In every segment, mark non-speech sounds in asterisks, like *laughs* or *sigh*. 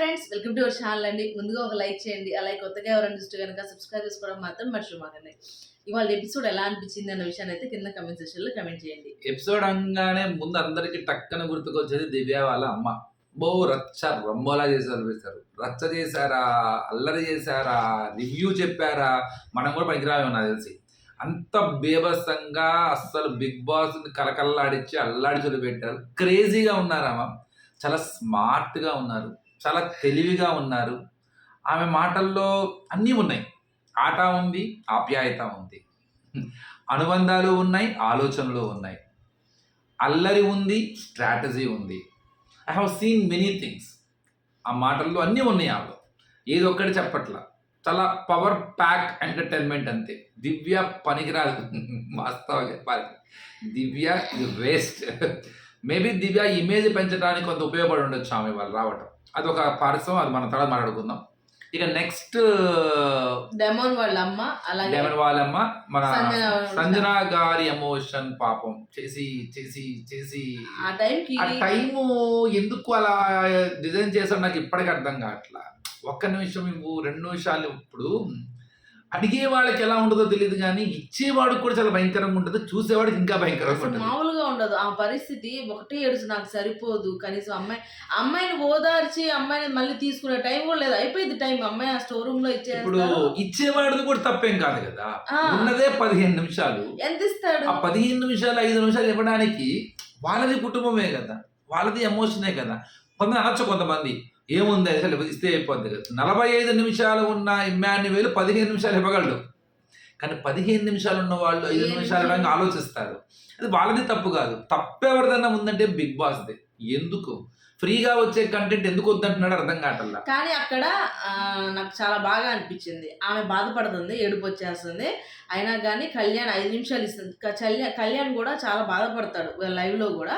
Friends welcome to our channel అండి. ముందుగా ఒక లైక్ చేయండి. అలాగే కొత్తగా ఎవరైనా చూస్తే కనుక సబ్స్క్రైబ్ చేసుకోవడం మాత్రం మర్చిపోమాకండి ఇవాళ ఎపిసోడ్ ఎలా అనిపించింది అన్న విషయాన్ని అయితే కింద కమెంట్ సెక్షన్లో కమెంట్ చేయండి. ఎపిసోడ్ అనగానే ముందు అందరికి టక్కన గుర్తుకొచ్చేది దివ్య వాళ్ళ అమ్మ. బో రచ్చ రొంబోలా చేశారు వేశారు రచ్చ చేశారా? అల్లరి చేశారా? రివ్యూ చెప్పారా? మనం కూడా పనికిరామేమో నాకు తెలిసి. అంత బేబస్సంగా అస్సలు బిగ్ బాస్ కలకల్లాడిచ్చి అల్లాడి పెట్టారు. క్రేజీగా ఉన్నారామా చాలా స్మార్ట్గా ఉన్నారు. చాలా తెలివిగా ఉన్నారు. ఆమె మాటల్లో అన్నీ ఉన్నాయి. ఆట ఉంది ఆప్యాయత ఉంది. అనుబంధాలు ఉన్నాయి ఆలోచనలు ఉన్నాయి. అల్లరి ఉంది స్ట్రాటజీ ఉంది. I have seen many things ఆ మాటల్లో అన్నీ ఉన్నాయి ఆమె ఏది ఒక్కటి చెప్పట్లా. చాలా పవర్ ప్యాక్ ఎంటర్టైన్మెంట్ అంతే. దివ్య పనికిరాదు. వాస్తవంగా చెప్పాలి. దివ్య ఇది వేస్ట్ మేబీ దివ్య ఇమేజ్ పెంచడానికి కొంత ఉపయోగపడి ఉండొచ్చు ఆమె వాళ్ళు రావటం. అది ఒక పార్శ్వం అది మన తర్వాత మాట్లాడుకుందాం. ఇక నెక్స్ట్ డెమోన్ వాళ్ళ అమ్మ అలాగే డెవన్ వాళ్ళమ్మ మన సంజన గారి ఎమోషన్ పాపం. చేసి చేసి చేసి. ఆ టైంకి ఆ టైము ఎందుకు అలా డిజైన్ చేశారు నాకు ఇప్పటికీ అర్థం కావట్లా. ఒక్క నిమిషం ఇవ్వు రెండు నిమిషాలు ఇప్పుడు అడిగే వాళ్ళకి ఎలా ఉంటుందో తెలియదు కానీ ఇచ్చేవాడికి కూడా చాలా భయంకరంగా ఉంటుంది చూసేవాడికి ఇంకా భయంకరంగా ఉంటుంది. మామూలుగా ఉండదు. ఆ పరిస్థితి ఒకటే ఏడుచు నాకు సరిపోదు కనీసం అమ్మాయి అమ్మాయిని ఓదార్చి అమ్మాయిని మళ్ళీ తీసుకునే టైం కూడా లేదు. అయిపోయింది టైం. అమ్మాయి ఆ స్టోర్ రూమ్లో ఇప్పుడు ఇచ్చేస్తారు ఇచ్చేవాడిది కూడా తప్పేం కాదు కదా. ఉన్నదే పదిహేను నిమిషాలు. ఎంత ఇస్తాడు? ఆ పదిహేను నిమిషాలు ఐదు నిమిషాలు ఇవ్వడానికి వాళ్ళది కుటుంబమే కదా. వాళ్ళది ఎమోషనే కదా. కొంతమంది అనొచ్చు కొంతమంది. ఏముంది? అసలు ఇస్తే అయిపోద్ది. నలభై ఐదు నిమిషాలు ఉన్న ఇమ్మాన్యువేల్ పదిహేను నిమిషాలు ఇవ్వగలడు కానీ పదిహేను నిమిషాలు ఉన్న వాళ్ళు ఐదు నిమిషాలు ఇవ్వడానికి? ఆలోచిస్తారు. అది వాళ్ళది తప్పు కాదు. తప్పు ఎవరిదన్నా ఉందంటే బిగ్ బాస్ది. ఎందుకు? ఫ్రీగా వచ్చే కంటెంట్ ఎందుకు వద్దంటున్నాడు అర్థం కావట్లా. కానీ అక్కడ నాకు చాలా బాగా అనిపించింది. ఆమె బాధపడుతుంది ఏడుపు వచ్చేస్తుంది. అయినా కానీ కళ్యాణ్ ఐదు నిమిషాలు ఇస్తుంది. కళ్యాణ్ కళ్యాణ్ కూడా చాలా బాధపడతాడు. లైవ్లో కూడా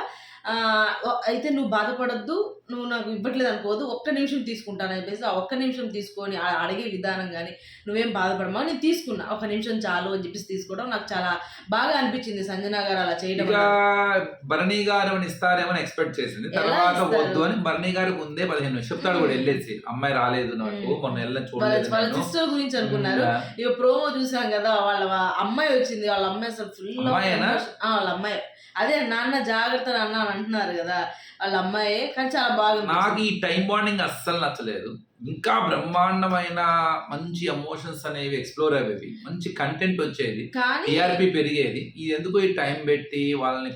అయితే నువ్వు బాధపడొద్దు. నువ్వు నాకు ఇవ్వట్లేదు అనుకోవద్దు ఒక్క నిమిషం తీసుకుంటాను అని చెప్పేసి ఆ ఒక్క నిమిషం తీసుకొని అడిగే విధానం కానీ నువ్వేం బాధపడమా నేను తీసుకున్నా ఒక నిమిషం చాలు అని చెప్పేసి తీసుకోవడం నాకు చాలా బాగా అనిపించింది సంజన గారు అలా చేయడం భరణి గారు అని ఇస్తారేమో ఎక్స్పెక్ట్ చేసింది తర్వాత? వద్దు అని భరణి గారికి ముందే పదిహేను నిమిషాలు చెప్తాడు కూడా వెళ్ళేసి అమ్మాయి రాలేదు నాకు మ్మ్. మొన్న వెళ్ళని వాళ్ళ చూడలేదు వాళ్ళ. సిస్టర్ గురించి అనుకున్నారు. ఇక ప్రోమో చూసాం కదా వాళ్ళ అమ్మాయి వచ్చింది వాళ్ళ అమ్మాయి అసలు ఫుల్? వాళ్ళ అమ్మాయి అదే నాన్న జాగ్రత్త నాన్న అని అంటున్నారు కదా వాళ్ళ అమ్మాయి కానీ చాలా నాకు ఈ టైం బాండింగ్ అస్సలు నచ్చలేదు. ఇంకా బ్రహ్మాండమైన మంచి ఎమోషన్స్ అనేవి ఎక్స్ప్లోర్ అయ్యేవి. మంచి కంటెంట్ వచ్చేది. కానీ టీఆర్పీ పెరిగేది. ఇది ఎందుకు ఈ టైం పెట్టి వాళ్ళని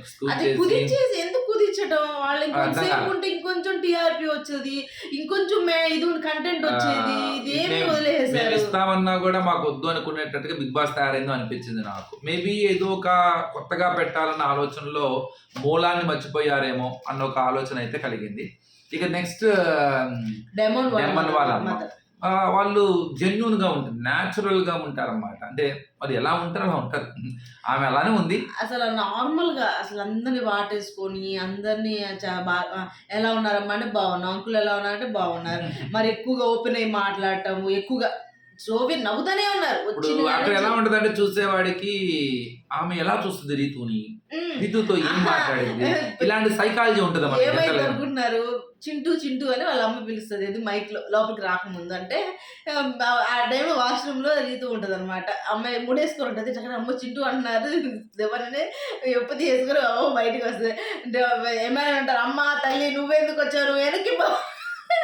చేసి ఎందుకు కుదించడం వాళ్ళు ఇంకొంచెం. ఉంటే ఇంకొంచెం టీఆర్పీ వచ్చేది ఇంకొంచెం ఇది కంటెంట్ వచ్చేది ఇది ఏమి మేము- మేము వదిలేసారు ఇస్తామన్నా కూడా మాకు వద్దు అనుకునేటట్టుగా బిగ్ బాస్ తయారైందో అనిపించింది నాకు మేబీ ఏదో ఒక కొత్తగా పెట్టాలన్న ఆలోచనలో మూలాన్ని మర్చిపోయారేమో అన్న ఒక ఆలోచన అయితే కలిగింది ఇక నెక్స్ట్ డెమోన్ వాళ్ళ. వాళ్ళు జెన్యున్గా ఉంటారు న్యాచురల్గా ఉంటారన్నమాట. అంటే మరి ఎలా ఉంటారు అలా ఉంటారు. ఆమె అలానే ఉంది. అసలు నార్మల్గా అసలు అందరిని వాటేసుకొని అందరినీ ఎలా ఉన్నారమ్మా అంటే బాగున్నాం. అంకుల్ ఎలా ఉన్నారంటే బాగున్నారు. *laughs* మరి ఎక్కువగా ఓపెన్ అయ్యి మాట్లాడటం ఎక్కువగా సోవి నవ్వుతానే ఉన్నారు. అక్కడ ఎలా ఉంటది అంటే చూసేవాడికి ఆమె ఎలా చూస్తుంది రీతుని? నుంచి, "ఉమ్, రీతుతో ఏం మాట్లాడింది? ఇలాంటి సైకాలజీ ఉంటుంది ఏమైంది. అనుకుంటున్నారు? చింటూ చింటూ అని వాళ్ళ అమ్మ పిలుస్తుంది. ఇది మైక్లో లోపలికి రాకముందు. అంటే ఆ, టైంలో వాష్రూమ్లో రీతూ ఉంటది అనమాట అమ్మాయి ముడేసుకొని ఉంటుంది చక్కగా అమ్మ చింటూ అంటున్నారు. *laughs* ఎవరిని? ఎప్పటి వేసుకొని అమ్మ బయటకు వస్తుంది. అంటే ఏమైనా అంటారు అమ్మ తల్లి నువ్వెందుకు వచ్చావు? నువ్వు వెనక్కి పో.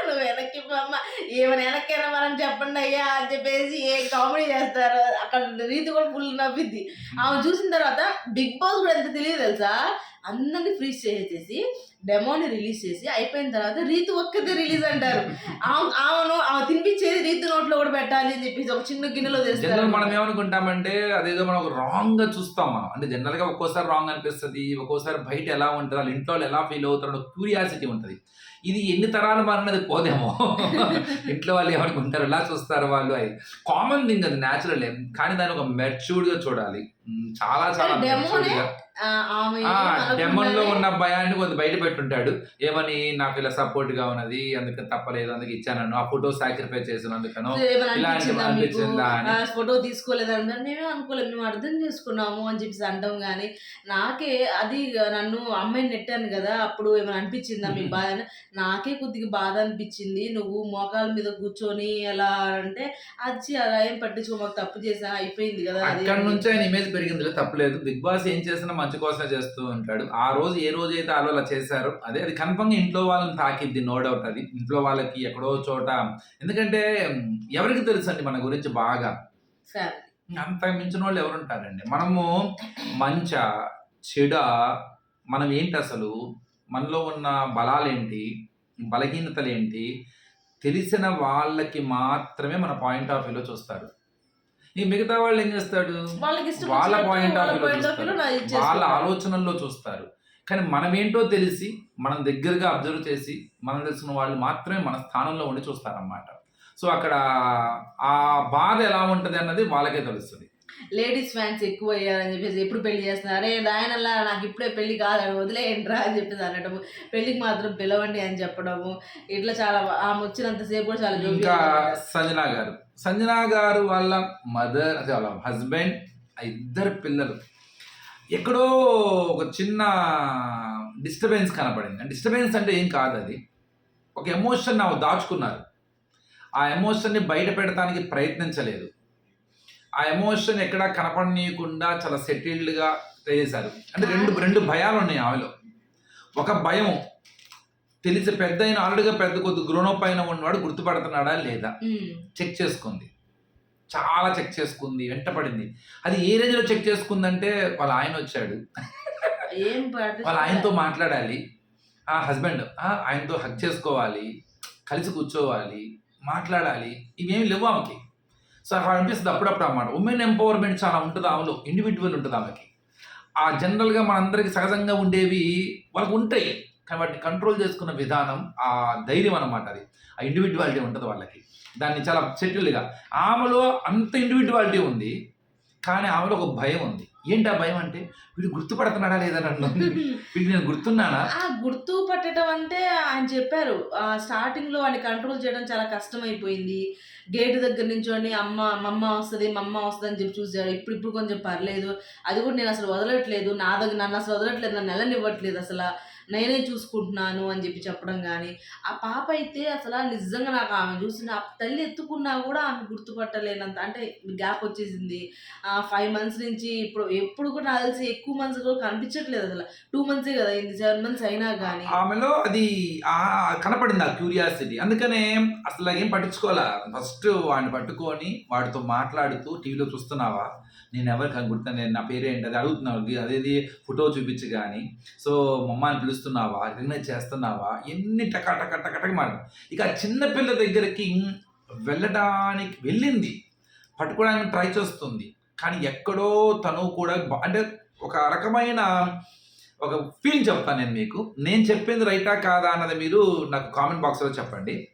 నువ్వు వెనక్కి పో అమ్మ. ఏమైనా వెనక్కి మనం చెప్పండి అయ్యా అని చెప్పేసి ఏ కామెడీ చేస్తారు. అక్కడ రీతి కూడా ఫుల్ నవ్విద్ది. ఆమె చూసిన తర్వాత బిగ్ బాస్ కూడా ఎంత తెలియదు తెలుసా? అందరిని ఫ్రీజ్ చేసేసి డెమోని రిలీజ్ చేసి అయిపోయిన తర్వాత రీతు ఒక్కతే రిలీజ్ అంటారు. ఆమె- ఆమెను ఆమె తినిపించేది రీతు నోట్లో కూడా పెట్టాలి అని చెప్పేసి ఒక చిన్న గిన్నెలో తెస్తారు. మనం ఏమనుకుంటామంటే అదేదో మనం ఒక రాంగ్గా చూస్తాం మనం. అంటే జనరల్గా ఒక్కోసారి రాంగ్ అనిపిస్తుంది ఒక్కోసారి బయట ఎలా ఉంటుంది వాళ్ళ ఇంట్లో ఎలా ఫీల్ అవుతారో క్యూరియాసిటీ ఉంటుంది. ఇది ఎన్ని తరాలు మారినది పోదేమో. *laughs* ఇంట్లో వాళ్ళు ఏమనుకుంటారు ఎలా చూస్తారు వాళ్ళు? అది కామన్ థింగ్ అది న్యాచురల్ కానీ దాన్ని ఒక మెచ్యూర్డ్గా చూడాలి. చాలా చాలా? డెమన్లో ఉన్న భయాన్ని కొంత బయట పెట్టుంటాడు. ఏమని నాకు ఇలా సపోర్ట్గా ఉన్నది అందుకని తప్పలేదు అందుకే ఇచ్చాను ఆ ఫోటో సాక్రిఫైస్ చేసినందుకను ఇలాంటి అనిపించిందా ఫోటో తీసుకోలేదా? మేమే అనుకోలేదు. మేము అర్థం చేసుకున్నాము అని చెప్పేసి అంటాం కానీ నాకే అది నన్ను అమ్మాయిని నెట్టాను కదా అప్పుడు ఏమైనా అనిపించిందా మీకు బాధ నాకే కొద్దిగా బాధ అనిపించింది. నువ్వు మోకాల మీద కూర్చొని ఎలా అంటే అది అలా ఏం పట్టించుకో మాకు తప్పు చేసా అయిపోయింది కదా అక్కడ నుంచి ఆయన ఇమేజ్ పెరిగింది తప్పలేదు. బిగ్ బాస్ ఏం చేసినా మంచి కోసమే చేస్తూ ఉంటాడు. ఆ రోజు ఏ రోజు అయితే వాళ్ళు అలా చేశారో అదే అది కన్ఫర్మ్గా ఇంట్లో వాళ్ళని తాకిద్ది నో డౌట్ అది. ఇంట్లో వాళ్ళకి ఎక్కడో చోట ఎందుకంటే ఎవరికి తెలుసు అండి మన గురించి బాగా. అంత మించిన వాళ్ళు ఎవరు ఉంటారండి మనము మంచ చెడ మనం ఏంటి అసలు? మనలో ఉన్న బలాలేంటి? బలహీనతలు ఏంటి తెలిసిన వాళ్ళకి మాత్రమే మన పాయింట్ ఆఫ్ వ్యూలో చూస్తారు. ఈ మిగతా వాళ్ళు ఏం చేస్తాడు? వాళ్ళ పాయింట్ ఆఫ్ చూస్తారు. వాళ్ళ. ఆలోచనల్లో చూస్తారు. కానీ మనం ఏంటో తెలిసి మనం దగ్గరగా అబ్జర్వ్ చేసి మనం తెలిసిన వాళ్ళు మాత్రమే మన స్థానంలో ఉండి చూస్తారన్నమాట. సో అక్కడ ఆ బాధ ఎలా ఉంటది అన్నది వాళ్ళకే తెలుస్తుంది. లేడీస్ ఫ్యాన్స్ ఎక్కువ అయ్యారని చెప్పేసి ఎప్పుడు పెళ్ళి చేస్తున్నారు? అరే దాయనల్లా నాకు ఇప్పుడే పెళ్ళి కాదని వదిలేయండిరా అని చెప్పేసి అనడము పెళ్ళికి మాత్రం పిలవండి అని చెప్పడము ఇట్లా చాలా ఆమె వచ్చినంతసేపు కూడా చాలా. సంజనా గారు. సంజనా గారు వాళ్ళ మదర్ అదే వాళ్ళ హస్బెండ్ ఇద్దరు పిల్లలు. ఎక్కడో ఒక చిన్న డిస్టర్బెన్స్ కనపడింది. డిస్టర్బెన్స్ అంటే ఏం కాదు అది. ఒక ఎమోషన్ నాకు దాచుకున్నారు. ఆ ఎమోషన్ని బయట పెడతానికి ప్రయత్నించలేదు. ఆ ఎమోషన్ ఎక్కడా కనపడనీయకుండా చాలా సెటిల్డ్గా చేశారు. అంటే రెండు రెండు భయాలు ఉన్నాయి ఆమెలో. ఒక భయం తెలిసి పెద్ద అయిన ఆల్రెడీగా పెద్ద కొద్ది గ్రోనప్ అయిన ఉన్నవాడు గుర్తుపడుతున్నాడా లేదా. చెక్ చేసుకుంది. చాలా చెక్ చేసుకుంది వెంటపడింది. అది ఏ రేంజ్లో చెక్ చేసుకుందంటే వాళ్ళ ఆయన వచ్చాడు. వాళ్ళ ఆయనతో మాట్లాడాలి. ఆ హస్బెండ్ ఆయనతో హక్ చేసుకోవాలి. కలిసి కూర్చోవాలి. మాట్లాడాలి. ఇవేమి లేవు ఆమెకి. సో అక్కడ అనిపిస్తుంది అప్పుడప్పుడు అన్నమాట. ఉమెన్ ఎంపవర్మెంట్ చాలా ఉంటుంది ఆమెలో. ఇండివిజువల్ ఉంటుంది ఆమెకి. ఆ జనరల్గా మనందరికి సహజంగా ఉండేవి వాళ్ళకు ఉంటాయి. కానీ వాటిని కంట్రోల్ చేసుకున్న విధానం ఆ ధైర్యం అన్నమాట అది. ఆ ఇండివిజువాలిటీ ఉంటుంది వాళ్ళకి. దాన్ని చాలా సెటిల్డ్గా ఆమెలో అంత ఇండివిజువాలిటీ ఉంది కానీ ఆమెలో ఒక భయం ఉంది. ఏంటి ఆ భయం అంటే వీడు గుర్తుపడుతున్నాడా లేదా నన్ను *laughs* వీడికి నేను గుర్తున్నానా? ఆ గుర్తు పట్టడం అంటే ఆయన చెప్పారు స్టార్టింగ్లో వాడిని కంట్రోల్ చేయడం చాలా కష్టమైపోయింది. గేట్ దగ్గర నుంచోని అమ్మ మమ్మ వస్తుంది మమ్మ వస్తుంది అని చెప్పి చూసారు ఇప్పుడు ఇప్పుడు కొంచెం పర్లేదు. అది కూడా నేను అసలు వదలట్లేదు. నా దగ్గర నన్ను అసలు వదలట్లేదు. నన్ను నెలనివ్వట్లేదు అసలు. నేనే చూసుకుంటున్నాను అని చెప్పి చెప్పడం కానీ ఆ పాప అయితే అసలు నిజంగా నాకు ఆమె చూసిన ఆ తల్లి ఎత్తుకున్నా కూడా ఆమె గుర్తుపట్టలేనంత అంటే గ్యాప్ వచ్చేసింది. ఫైవ్ మంత్స్ నుంచి ఇప్పుడు ఎప్పుడు కూడా నాకు తెలిసి ఎక్కువ మంత్స్ కూడా కనిపించట్లేదు అసలు. టూ మంత్సే కదా అయింది సెవెన్ మంత్స్ అయినా కానీ ఆమెలో అది కనపడింది ఆ క్యూరియాసిటీ. అందుకనే అసలు ఏం పట్టించుకోవాలా? ఫస్ట్ వాడిని పట్టుకొని వాడితో మాట్లాడుతూ టీవీలో చూస్తున్నావా? నేను ఎవరికి గుర్తు నేను నా పేరేంటి అది అడుగుతున్నావు అదేది ఫోటో చూపించి కానీ సో మమ్మల్ని పిలుస్తున్నావా రికగ్నైజ్ చేస్తున్నావా ఎన్ని టక టక టక టక మాట ఇక చిన్నపిల్ల దగ్గరికి వెళ్ళడానికి వెళ్ళింది. పట్టుకోవడానికి ట్రై చేస్తుంది. కానీ ఎక్కడో తను కూడా అంటే ఒక రకమైన ఒక ఫీల్ చెప్తాను నేను మీకు. నేను చెప్పింది రైటా కాదా అన్నది మీరు నాకు కామెంట్ బాక్స్లో చెప్పండి.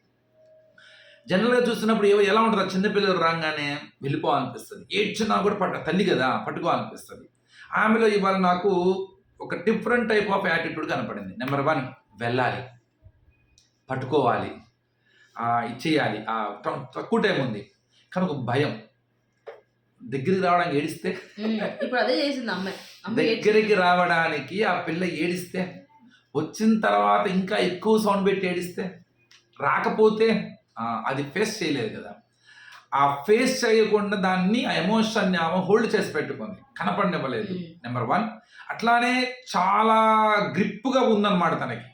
జనరల్గా చూస్తున్నప్పుడు ఏవో ఎలా ఉంటుంది చిన్నపిల్లలు రాగానే వెళ్ళిపోవాలనిపిస్తుంది. ఏడ్చినా కూడా పట్ట తల్లి కదా పట్టుకోవాలనిపిస్తుంది. ఆమెలో ఇవాళ నాకు ఒక డిఫరెంట్ టైప్ ఆఫ్ యాటిట్యూడ్ కనపడింది. నెంబర్ వన్ వెళ్ళాలి. పట్టుకోవాలి. ఆ, ఇచ్చేయాలి. తక్కువ టైం ఉంది. కానీ ఒక భయం. దగ్గరికి రావడానికి ఏడిస్తే ఉమ్, ఇప్పుడు అదే చేసింది అమ్మాయి. అమ్మాయి ఏడ్చి- దగ్గరికి రావడానికి ఆ పిల్ల ఏడిస్తే వచ్చిన తర్వాత ఇంకా ఎక్కువ సౌండ్ పెట్టి ఏడిస్తే రాకపోతే అది ఫేస్ చేయలేదు కదా. ఆ ఫేస్ చేయకుండా దాన్ని ఆ ఎమోషన్ని ఆమె హోల్డ్ చేసి పెట్టుకుంది. కనపడనివ్వలేదు. నెంబర్ వన్ అట్లానే చాలా గ్రిప్గా ఉందన్నమాట తనకి.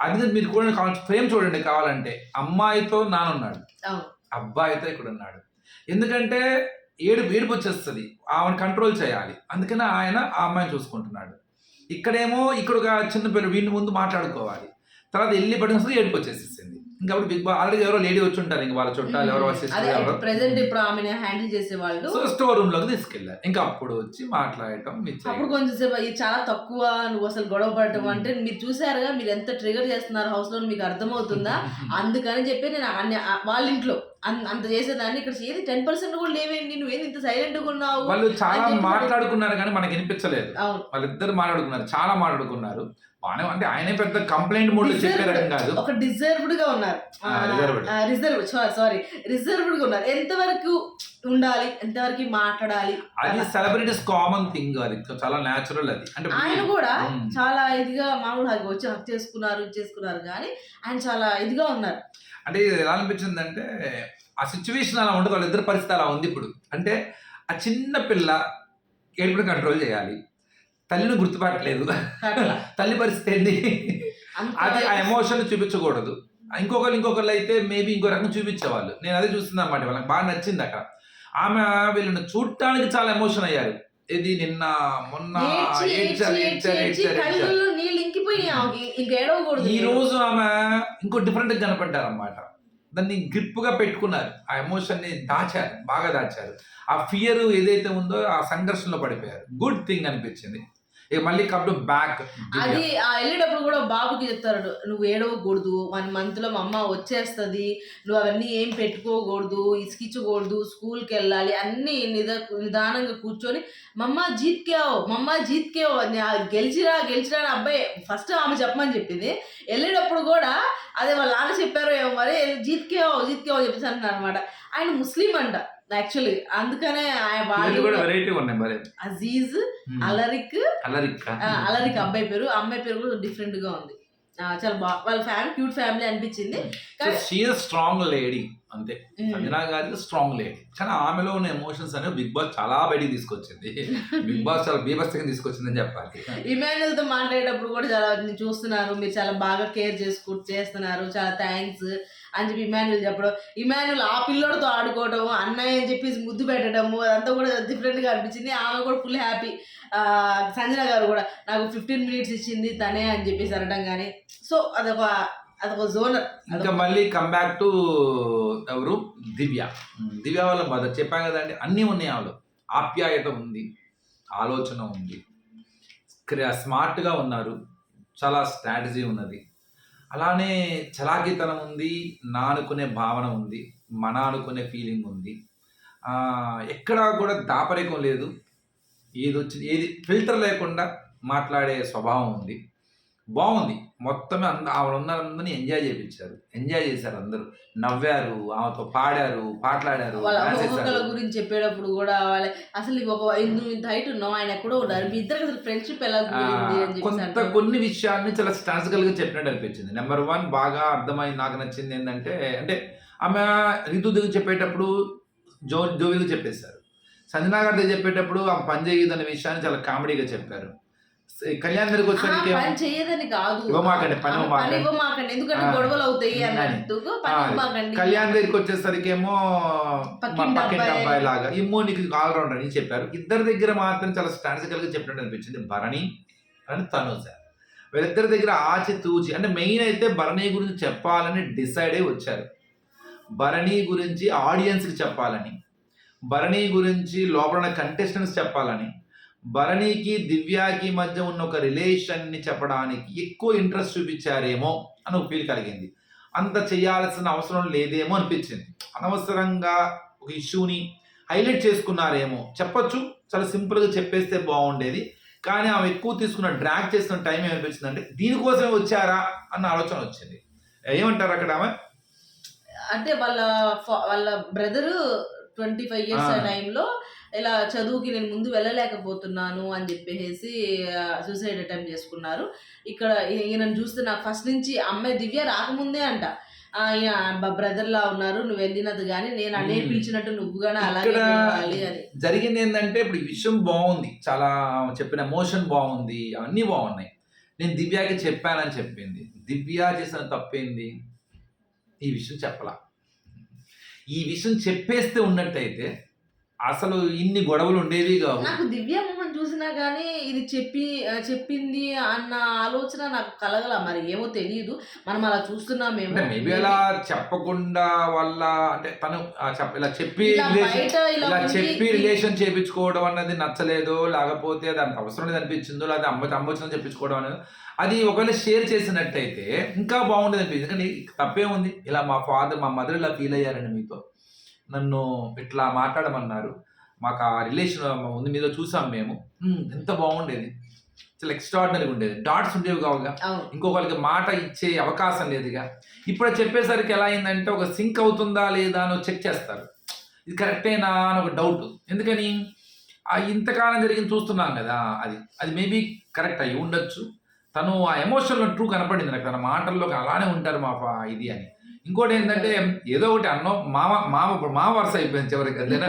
అది మీరు కూడా కావాలి ఫ్రేమ్ చూడండి కావాలంటే. అమ్మాయితో నానున్నాడు. అబ్బాయితో ఇక్కడ ఉన్నాడు ఎందుకంటే ఏడు ఏడుపు వచ్చేస్తుంది. ఆమెను కంట్రోల్ చేయాలి. అందుకని ఆయన ఆ అమ్మాయిని చూసుకుంటున్నాడు. ఇక్కడేమో ఇక్కడ ఒక చిన్న పిల్ల వీడిని ముందు మాట్లాడుకోవాలి. తర్వాత వెళ్ళి పడిన ఏడుపు వచ్చేసేసింది. ఇంకా బిగ్ బాస్ ఆల్రెడీ ఎవరో లేడీ వచ్చి ఉంటారు ఇంకా వాళ్ళ చుట్టాలు ఎవరో ప్రెసెంట్ ఇప్పుడు ఆమెను హ్యాండిల్ చేసే వాళ్ళు సో స్టోర్ రూమ్లోకి తీసుకెళ్ళారు ఇంకా అప్పుడు వచ్చి మాట్లాడటం. అప్పుడు కొంచెం సేపు ఇది చాలా తక్కువ నువ్వు అసలు గొడవ పడటం. అంటే మీరు చూసారుగా మీరు ఎంత ట్రిగర్ చేస్తున్నారు హౌస్లో మీకు అర్థమవుతుందా? అందుకని చెప్పి నేను అన్ని వాళ్ళ ఇంట్లో అంత చేసేదాన్ని. ఇక్కడ ఏది టెన్ పర్సెంట్ కూడా లేవేంటి? నువ్వేది ఇంత సైలెంట్గా ఉన్నావు? వాళ్ళు చాలా మాట్లాడుకున్నారు కానీ మనకి వినిపించలేదు. వాళ్ళిద్దరు మాట్లాడుకున్నారు చాలా మాట్లాడుకున్నారు. బాగానే అంటే ఆయనే పెద్ద కంప్లైంట్ మూడ్ Deserved. చెప్పారని కాదు. ఒక డిజర్వ్డ్గా ఉన్నారు. రిజర్వ్ సారీ రిజర్వ్డ్గా ఉన్నారు. ఎంతవరకు ఉండాలి? ఎంతవరకు మాట్లాడాలి? అది సెలబ్రిటీస్ కామన్ థింగ్ అది. చాలా నేచురల్ అది. అంటే ఆయన కూడా. చాలా ఇదిగా మామూలు వచ్చి హక్ చేసుకున్నారు చేసుకున్నారు కానీ ఆయన చాలా ఇదిగా ఉన్నారు. అంటే ఎలా అనిపించింది అంటే ఆ సిచ్యువేషన్ అలా ఉండదు. వాళ్ళిద్దరి పరిస్థితి అలా ఉంది ఇప్పుడు. అంటే ఆ చిన్న పిల్ల ఏడుపుని కంట్రోల్ చేయాలి. తల్లిని గుర్తుపట్టలేదు. తల్లి పరిస్థితి ఏంటి అది ఆ ఎమోషన్ చూపించకూడదు. ఇంకొకరు ఇంకొకరు అయితే మేబీ ఇంకో రకం చూపించేవాళ్ళు. నేను అదే చూస్తున్నా అన్నమాట వాళ్ళకి బాగా నచ్చింది అక్కడ. ఆమె వీళ్ళని చూడటానికి చాలా ఎమోషన్ అయ్యారు. ఇది నిన్న మొన్న ఈ రోజు ఆమె ఇంకో డిఫరెంట్గా కనపడ్డారు అనమాట దాన్ని గ్రిప్గా పెట్టుకున్నారు. ఆ ఎమోషన్ని దాచారు బాగా దాచారు. ఆ ఫియర్ ఏదైతే ఉందో ఆ సంఘర్షణలో పడిపోయారు. గుడ్ థింగ్ అనిపించింది. ఇక మళ్ళీ టు బ్యాక్ అది ఆ వెళ్ళేటప్పుడు కూడా బాబుకి చెప్తారు నువ్వు ఏడవకూడదు వన్ మంత్లో మా అమ్మ వచ్చేస్తుంది నువ్వు అవన్నీ ఏం పెట్టుకోకూడదు ఇసుకించకూడదు స్కూల్కి వెళ్ళాలి అన్ని నిద నిదానంగా కూర్చొని మమ్మ జీత్కేవో మమ్మ జీత్కేవో గెలిచిరా గెలిచిరా అని అబ్బాయి ఫస్ట్ ఆమె చెప్పమని చెప్పింది. వెళ్ళేటప్పుడు కూడా అదే వాళ్ళ నాన్న చెప్పారో ఏమో మరి జీత్కేవో జీత్కేవో చెప్పేసి అంటున్నారు అనమాట ఆయన ముస్లిం అంట. యాక్చువల్లీ అందుకనే పేర్లు కూడా వాళ్ళు వెరైటీ ఉన్నాయి మరి. అజీజ్ అలరిక్ అలరిక్క ఆ, అలరికి అబ్బాయి పేరు. అమ్మాయి పేరు కూడా డిఫరెంట్గా ఉంది. చాలా బా వాళ్ళ ఫ్యామిలీ క్యూట్ ఫ్యామిలీ అనిపించింది. షీఈ్ స్ట్రాంగ్ లేడీ అంతే. సంజనా గారి స్ట్రాంగ్ లేడీ కానీ ఆమెలో ఉన్న ఎమోషన్స్ అనేవి బిగ్ బాస్ చాలా బయటికి తీసుకొచ్చింది. *laughs* బిగ్ బాస్ చాలా బీభత్సంగా తీసుకొచ్చిందని చెప్పాలి. ఇమాన్యుల్తో మాట్లాడేటప్పుడు కూడా చాలా నేను చూస్తున్నారు. మీరు చాలా బాగా కేర్ చేసుకు చేస్తున్నారు. చాలా థ్యాంక్స్ అని చెప్పి ఇమాన్యుల్ చెప్పడం. ఇమాన్యుల్ ఆ పిల్లోడితో ఆడుకోవడం అన్నయ్య అని చెప్పేసి ముద్దు పెట్టడము అదంతా కూడా డిఫరెంట్గా అనిపించింది. ఆమె కూడా ఫుల్ హ్యాపీ సంజన గారు కూడా నాకు ఫిఫ్టీన్ మినిట్స్ ఇచ్చింది తనే అని చెప్పేసి అనడం కానీ. సో అదొక అదొక జోనర్ ఇంకా మళ్ళీ కమ్ బ్యాక్ టు ఎవరు? దివ్య. దివ్య వాళ్ళ మదర్ చెప్పాం కదండి అన్నీ ఉన్నాయి ఆవిడ ఆప్యాయత ఉంది ఆలోచన ఉంది. స్మార్ట్గా ఉన్నారు. చాలా స్ట్రాటజీ ఉన్నది. అలానే చలాకీతనం ఉంది నా అనుకునే భావన ఉంది మన అనుకునే ఫీలింగ్ ఉంది ఎక్కడా కూడా దాపరికం లేదు. ఏది వచ్చి ఏది ఫిల్టర్ లేకుండా మాట్లాడే స్వభావం ఉంది. బాగుంది. మొత్తమే అంద ఆవిడ ఉన్న అందరినీ ఎంజాయ్ చేయించారు ఎంజాయ్ చేశారు అందరూ. నవ్వారు ఆమెతో పాడారు పాటలాడారు. గురించి చెప్పేటప్పుడు కూడా వాళ్ళ అసలు ఒక ఇంత హైట్ ఉన్నావు ఆయన ఎక్కడో ఉన్నారు. మీ ఇద్దరికి అసలు ఫ్రెండ్షిప్ ఎలా కొంత. కొన్ని విషయాన్ని చాలా స్టాన్సికల్గా చెప్పినట్టు అనిపించింది. నెంబర్ వన్ బాగా అర్థమైంది నాకు నచ్చింది ఏంటంటే అంటే ఆమె రితు దిగు చెప్పేటప్పుడు జో జోవిగా చెప్పేశారు. సంజనా గారి దగ్గర చెప్పేటప్పుడు ఆమె పని చేయదు అనే విషయాన్ని చాలా కామెడీగా చెప్పారు. కళ్యాణ్ దగ్గరికి వచ్చేసరికి పని చేయదని కాదు. ఇవ్వమాకండి, పని ఇవ్వమాకండి. పని ఇవ్వమాకండి. ఎందుకంటే. గొడవలు అవుతాయి అన్నట్టు. పని ఆ, ఇవ్వమాకండి. కళ్యాణ్ దగ్గరికి వచ్చేసరికి ఏమో పక్కింటి అబ్బాయి. లాగా. ఇమ్మో నీకు ఆల్రౌండర్ అని చెప్పారు. ఇద్దరి దగ్గర మాత్రం చాలా స్టాటిస్టికల్గా చెప్పినట్టు అనిపించింది భరణి అని తనుజ. వీళ్ళిద్దరి దగ్గర ఆచి తూచి అంటే మెయిన్ అయితే భరణి గురించి చెప్పాలని డిసైడ్ అయి వచ్చారు. భరణి గురించి ఆడియన్స్కి చెప్పాలని. భరణి గురించి లోపల కంటెస్టెంట్స్ చెప్పాలని. భరణికి దివ్యాకి మధ్య ఉన్న ఒక రిలేషన్ని చెప్పడానికి ఎక్కువ ఇంట్రెస్ట్ చూపించారేమో అని ఒక ఫీల్ కలిగింది. అంత చేయాల్సిన అవసరం లేదేమో అనిపించింది. అనవసరంగా ఒక ఇష్యూని హైలైట్ చేసుకున్నారేమో. చెప్పొచ్చు చాలా సింపుల్గా చెప్పేస్తే బాగుండేది. కానీ ఆమె ఎక్కువ తీసుకున్న డ్రాగ్ చేసిన టైం ఏమనిపించింది అంటే దీనికోసమే వచ్చారా? అన్న ఆలోచన వచ్చింది. ఏమంటారు అక్కడ ఆమె? అంటే వాళ్ళ వాళ్ళ బ్రదర్ ట్వంటీ ఫైవ్ ఇయర్స్. టైంలో ఇలా చదువుకి నేను ముందు వెళ్ళలేకపోతున్నాను అని చెప్పేసి సూసైడ్ అటెంప్ట్ చేసుకున్నారు. ఇక్కడ ఈయనను చూస్తే నాకు ఫస్ట్ నుంచి అమ్మాయి దివ్య రాకముందే అంట. ఆ, ఈయన బ్రదర్ లా ఉన్నారు నువ్వు వెళ్ళినది కానీ నేను అనే. పిలిచినట్టు నువ్వు కానీ అలాగే జరిగింది ఏంటంటే ఇప్పుడు ఈ విషయం బాగుంది. చాలా చెప్పిన ఎమోషన్ బాగుంది అన్నీ బాగున్నాయి. నేను దివ్యాకి చెప్పానని చెప్పింది. దివ్య చేసిన తప్పేంది? ఈ విషయం చెప్పలా. ఈ విషయం చెప్పేస్తే ఉన్నట్టయితే అసలు ఇన్ని గొడవలు ఉండేవి కావు. నాకు దివ్య మొహం చూసిన కానీ ఇది చెప్పి చెప్పింది అన్న ఆలోచన నాకు కలగల. మరి ఏమో తెలియదు మనం అలా చూస్తున్నామేమో. మేబీ అలా చెప్పకుండా వల్ల అంటే తను ఇలా చెప్పి ఇలా చెప్పి రిలేషన్ చేపించుకోవడం అన్నది నచ్చలేదో లేకపోతే దానికి అవసరం లేదు అనిపించిందో లేకపోతే అమ్మ అమ్మ చెప్పించుకోవడం అనేది అది ఒకవేళ షేర్ చేసినట్టయితే ఇంకా బాగుండేది అనిపించింది. కానీ తప్పే ఉంది ఇలా మా ఫాదర్ మా మదర్ ఇలా ఫీల్ అయ్యారండి మీతో. నన్ను ఇట్లా మాట్లాడమన్నారు. మాకు ఆ రిలేషన్ ఉంది మీద చూసాం మేము. "హ్మ్, ఎంత బాగుండేది. చాలా ఎక్స్ట్రాడినరీగా ఉండేది. డాట్స్ ఉండేవి కావుగా ఇంకొకరికి మాట ఇచ్చే అవకాశం లేదుగా ఇప్పుడు చెప్పేసరికి ఎలా అయిందంటే ఒక సింక్ అవుతుందా లేదా అని చెక్ చేస్తారు. ఇది కరెక్టేనా అని ఒక డౌట్ ఎందుకని? ఆ ఇంతకాలం జరిగింది చూస్తున్నాం కదా అది. అది మేబీ కరెక్ట్ అయి ఉండొచ్చు. తను ఆ ఎమోషన్లో ట్రూ కనపడింది నాకు. తన మాటల్లో అలానే ఉంటారు మా ఇది అని. ఇంకోటి ఏంటంటే ఏదో ఒకటి అన్నో మామ మామ మామ వరుస అయిపోయింది చివరికి అంతేనా?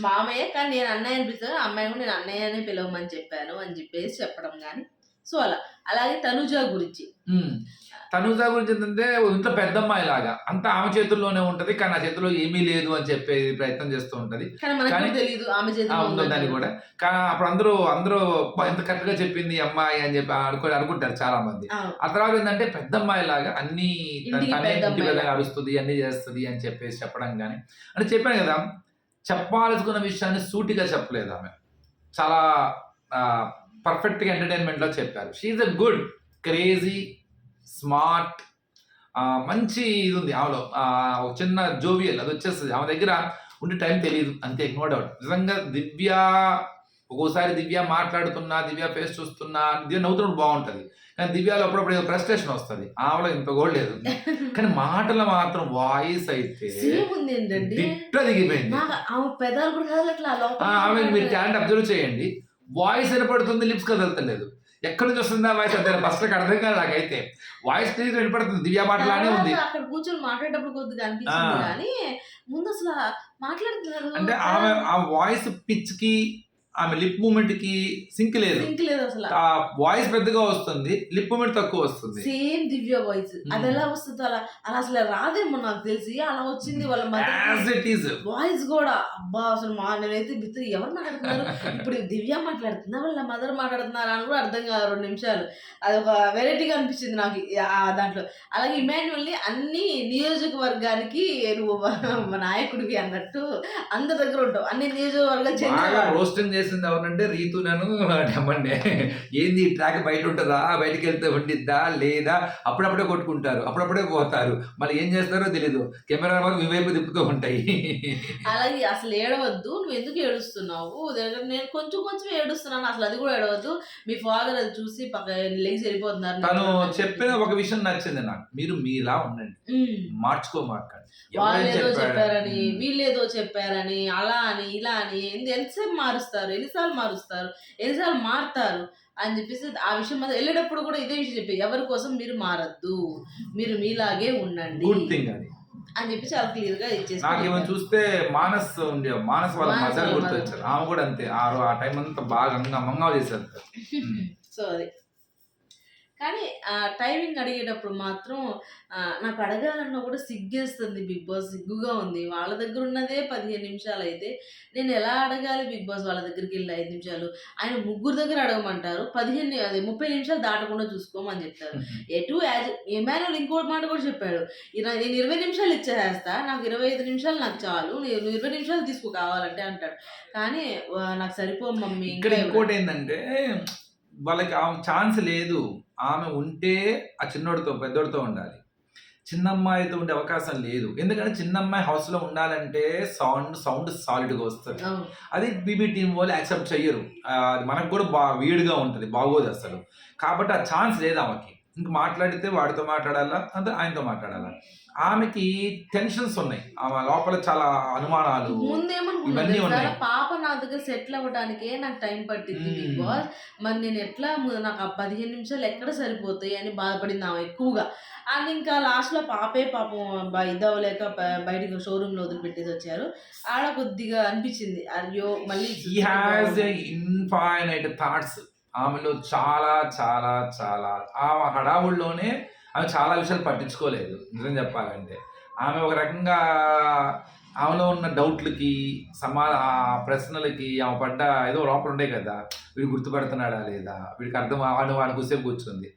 మామయ్య కానీ నేను అన్నయ్య అనిపిస్తుంది అమ్మాయి కూడా నేను అన్నయ్యనే పిలవమని చెప్పాను అని చెప్పేసి చెప్పడం కానీ సో అలా. అలాగే తనుజ గురించి. తనుజ గురించి ఏంటంటే ఓ ఇంట్లో పెద్దమ్మాయి లాగా అంతా ఆమె చేతుల్లోనే ఉంటది కానీ ఆ చేతిలో ఏమీ లేదు అని చెప్పే ప్రయత్నం చేస్తూ ఉంటది. కానీ తెలియదు ఆమె కూడా. కానీ అప్పుడు అందరూ అందరూ "అబ్బా, ఎంత కరెక్ట్గా చెప్పింది అమ్మాయి అని చెప్పి అనుకో అనుకుంటారు చాలా మంది. ఆ తర్వాత ఏంటంటే పెద్దమ్మాయి లాగా అన్ని తన- ఇంటి అరుస్తుంది అన్ని చేస్తుంది అని చెప్పేసి చెప్పడం కానీ. అంటే చెప్పాను కదా చెప్పాల్సుకున్న విషయాన్ని సూటిగా చెప్పలేదు ఆమె. చాలా పర్ఫెక్ట్గా ఎంటర్టైన్మెంట్లో చెప్పారు. She a good crazy smart మంచి ఇది ఉంది ఆమెలో ఒక చిన్న జోవియల్ అది వచ్చేస్తుంది. ఆమె దగ్గర ఉండే టైం తెలియదు. అంతే నో డౌట్ నిజంగా దివ్య ఒక్కోసారి దివ్య మాట్లాడుతున్నా దివ్య ఫేస్ చూస్తున్నా దివ్య నవ్వుతున్నప్పుడు బాగుంటది. కానీ దివ్యలో అప్పుడప్పుడు ఏదో ఫ్రస్ట్రేషన్ వస్తుంది. ఆమెలో ఇంత కూడా లేదు. కానీ మాటలు మాత్రం వాయిస్ అయితే దిట్ట దిగిపోయింది. ఆమె మీరు టాలెంట్ అబ్జర్వ్ చేయండి. వాయిస్ వినపడుతుంది లిప్స్ కదలతలేదు ఎక్కడి నుంచి వస్తుందా వాయిస్ అంతే ఫస్ట్ అర్థం కాదు నాకైతే. వాయిస్ క్లియర్ వినపడుతుంది. దివ్య మాటలానే ఉంది. అక్కడ కూర్చొని మాట్లాడేటప్పుడు కొద్దిగా అనిపించింది. కానీ ముందు అసలు మాట్లాడుతున్నారు. అంటే ఆమె ఆ వాయిస్ పిచ్కి ఆమె లిప్ మూమెంట్కి సింక్ లేదు. సింక్ లేదు అసలు. ఆ వాయిస్ పెద్దగా వస్తుంది లిప్ మూమెంట్ తక్కువ వస్తుంది. Same Divya voice Hmm. అది ఎలా వస్తుందో అలా అలా అసలు రాదేమో నాకు తెలిసి అలా వచ్చింది వాళ్ళ ఈస్ వాయిస్ కూడా అబ్బా అసలు మా నేనైతే బిత్తు ఎవరు మాట్లాడుతున్నారు? ఇప్పుడు దివ్య మాట్లాడుతుందా? వాళ్ళ మదర్ మాట్లాడుతున్నారా అని కూడా అర్థం కాదు రెండు నిమిషాలు. అది ఒక వెరైటీగా అనిపించింది నాకు దాంట్లో. అలాగే ఇమాన్యువల్ని అన్ని నియోజకవర్గానికి నువ్వు నాయకుడివి అన్నట్టు అందరి దగ్గర ఉంటావు. అన్ని నియోజకవర్గాలు రోస్టింగ్ చేసింది ఎవరంటే రీతు నన్ను. డమ్మండే ఏంది ట్రాక్ బయట ఉంటుందా బయటికి వెళ్తే ఉండిద్దా? లేదా? అప్పుడప్పుడే కొట్టుకుంటారు అప్పుడప్పుడే పోతారు. మళ్ళీ ఏం చేస్తారో తెలీదు. కెమెరా వాళ్ళు మీ వైపు తిప్పుతూ ఉంటాయి. అలాగే అసలు ఏడవద్దు నువ్వు ఎందుకు ఏడుస్తున్నావు? నేను కొంచెం కొంచెం ఏడుస్తున్నాను అసలు అది కూడా ఏడవద్దు. మీ ఫాదర్ అది చూసి పక్క లెగ్స్ వెళ్ళిపోతున్నారు. తను చెప్పిన ఒక విషయం నచ్చింది నాకు. మీరు మీలా ఉండండి. మార్చుకోమాకండి. వాళ్ళు ఏదో చెప్పారు? చెప్పారని ఉమ్. వీళ్ళేదో చెప్పారని అలా అని ఇలా అని ఎందు- ఎంతసేపు మారుస్తారు ఎన్నిసార్లు మారుస్తారు ఎన్నిసార్లు మారుతారు అని చెప్పేసి ఆ విషయం మీద వెళ్ళేటప్పుడు కూడా ఇదే విషయం చెప్పి ఎవరి కోసం మీరు మారద్దు మీరు మీలాగే ఉండండి అని చెప్పి చాలా క్లియర్గా ఇచ్చేసి చూస్తే మానస్ ఉండే మానస్ వాళ్ళ వాళ్ళ గుర్తొచ్చారు. ఆమె కూడా అంతే ఆ టైం అంతా బాగా అంగ మంగా చేశారు *laughs* సో అది కానీ ఆ టైమింగ్ అడిగేటప్పుడు మాత్రం ఆ, నాకు అడగాలన్నా కూడా సిగ్గేస్తుంది. బిగ్ బాస్ సిగ్గుగా ఉంది. వాళ్ళ దగ్గర ఉన్నదే పదిహేను నిమిషాలు అయితే నేను ఎలా అడగాలి బిగ్ బాస్ వాళ్ళ దగ్గరికి వెళ్ళి ఐదు నిమిషాలు? ఆయన ముగ్గురు దగ్గర అడగమంటారు. పదిహేను అదే ముప్పై నిమిషాలు దాటకుండా చూసుకోమని చెప్తారు. *laughs* ఎటు యాజ్ ఎమాన్యుల్ ఇంకోటి మాట కూడా చెప్పాడు. నేను ఇరవై నిమిషాలు ఇచ్చేస్తా నాకు ఇరవై ఐదు నిమిషాలు నాకు చాలు. నేను ఇరవై నిమిషాలు తీసుకో కావాలంటే అంటాడు. కానీ నాకు సరిపో మమ్మీ. ఇక్కడ ఇంకా ఇంకోటి ఏంటంటే వాళ్ళకి ఆమె ఛాన్స్ లేదు. ఆమె ఉంటే ఆ చిన్నోడితో పెద్దోడితో ఉండాలి. చిన్న అమ్మాయితో ఉండే అవకాశం లేదు. ఎందుకంటే చిన్న అమ్మాయి house లో ఉండాలంటే సౌండ్ సౌండ్ సాలిడ్గా వస్తుంది. అది బీబీ టీం వాళ్ళు యాక్సెప్ట్ చెయ్యరు. అది మనకు కూడా బా వీడిగా ఉంటుంది. బాగోదు అసలు. కాబట్టి ఆ ఛాన్స్ లేదు ఆమెకి. ఇంక మాట్లాడితే వాడితో మాట్లాడాలా అంటే ఆయనతో మాట్లాడాలా ఆమెకి టెన్షన్స్ ఉన్నాయి ఆమె లోపల చాలా అనుమానాలు ఇవన్నీ? ఉన్నాయి. పాప నా దగ్గర సెటిల్ అవ్వడానికే నాకు టైం పట్టింది. బిగ్ బాస్ మరి నేను ఎట్లా నాకు ఆ పదిహేను నిమిషాలు ఎక్కడ సరిపోతాయి అని బాధపడింది ఆమె ఎక్కువగా అండ్ ఇంకా లాస్ట్లో పాపే పాపం బ- బయటికి షోరూమ్లో వదిలిపెట్టేసి వచ్చారు ఆడ కొద్దిగా అనిపించింది అయ్యో మళ్ళీ ఇన్ఫైనైట్ థాట్స్ ఆమెలో చాలా చాలా చాలా ఆమె హడావుల్లోనే ఆమె చాలా విషయాలు పట్టించుకోలేదు నిజం చెప్పాలంటే. ఆమె ఒక రకంగా ఆమెలో ఉన్న డౌట్లకి సమా ప్రశ్నలకి ఆమె పడ్డ ఏదో లోపల ఉండే కదా వీడు గుర్తుపడుతున్నాడా లేదా వీడికి అర్థం వాడు వాడి కూసేపు కూర్చుంది.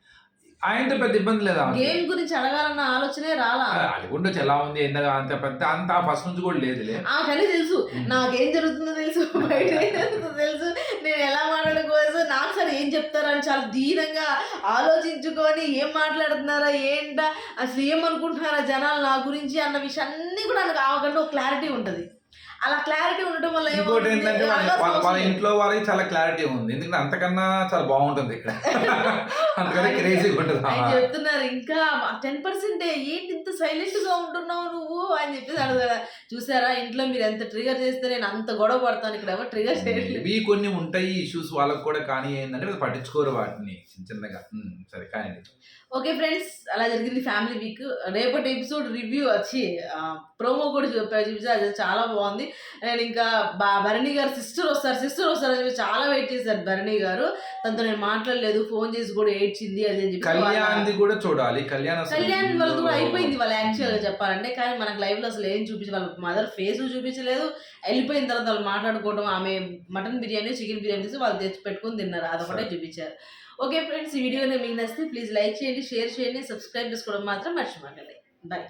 ఆయనతో పెద్ద ఇబ్బంది లేదా? గేమ్ గురించి అడగాలన్న ఆలోచనే రాలా? అది ఉండొచ్చు ఎలా ఉంది ఏంటో అంత పెద్ద అంత ఫస్ట్ నుంచి కూడా లేదులే. ఆమెకని తెలుసు నాకేం జరుగుతుందో తెలుసు బయట ఏం జరుగుతుందో తెలుసు నేను ఎలా మాట్లాడుకోవచ్చు నాకు సరే ఏం చెప్తారని చాలా దీనంగా ఆలోచించుకొని ఏం మాట్లాడుతున్నారా ఏంటా అసలు ఏమనుకుంటున్నారా జనాలు నా గురించి అన్న విషయాన్ని కూడా నాకు ఆమెకంటే ఒక క్లారిటీ ఉంటుంది. అలా క్లారిటీ ఉండటం వల్ల ఇంకోటి? ఏంటంటే వాళ్ళ. ఇంట్లో వాళ్ళకి చాలా క్లారిటీ ఉంది. ఎందుకంటే అంతకన్నా చాలా బాగుంటుంది ఇక్కడ. అందుకని క్రేజీగా ఉంటుంది. చెప్తున్నారు ఇంకా టెన్ పర్సెంట్ ఏంటి ఇంత సైలెంట్గా ఉంటున్నావు నువ్వు? అని చెప్పేసి అడుగుతారా. చూసారా? ఇంట్లో మీరు ఎంత ట్రిగర్ చేస్తే నేను అంత గొడవ పడతాను ఇక్కడ ఎవరు ట్రిగర్ చేయట్లేదు. ఇవి కొన్ని ఉంటాయి ఇష్యూస్ వాళ్ళకి కూడా కానీ ఏంటంటే పట్టించుకోరు వాటిని చిన్న చిన్నగా. సరే కానీ ఓకే ఫ్రెండ్స్ అలా జరిగింది ఫ్యామిలీ వీక్ రేపటి ఎపిసోడ్ రివ్యూ వచ్చి ప్రోమో కూడా చూపా చూపించి. అది చాలా బాగుంది. నేను ఇంకా బా భరణి గారు సిస్టర్ వస్తారు సిస్టర్ వస్తారు అని చెప్పి చాలా వెయిట్ చేశారు భరణి గారు. తనతో నేను మాట్లాడలేదు ఫోన్ చేసి కూడా ఏడ్చింది అది అని చెప్పి కళ్యాణ్ది కూడా చూడాలి. కళ్యాణ్ కళ్యాణ్ వాళ్ళది కూడా అయిపోయింది వాళ్ళు యాక్చువల్గా చెప్పాలంటే. కానీ మనకు లైవ్లో అసలు ఏం చూపించి వాళ్ళ మదర్ ఫేస్ చూపించలేదు. వెళ్ళిపోయిన తర్వాత వాళ్ళు మాట్లాడుకోవడం ఆమె మటన్ బిర్యానీ చికెన్ బిర్యానీ చేసి వాళ్ళు తెచ్చి పెట్టుకుని తిన్నారు. అదొకటే చూపించారు. ఓకే ఫ్రెండ్స్ ఈ వీడియో మీకు నచ్చితే ప్లీజ్ లైక్ చేయండి షేర్ చేయండి సబ్స్క్రైబ్ చేసుకోవడం మాత్రం మర్చిపోకండి. బాయ్.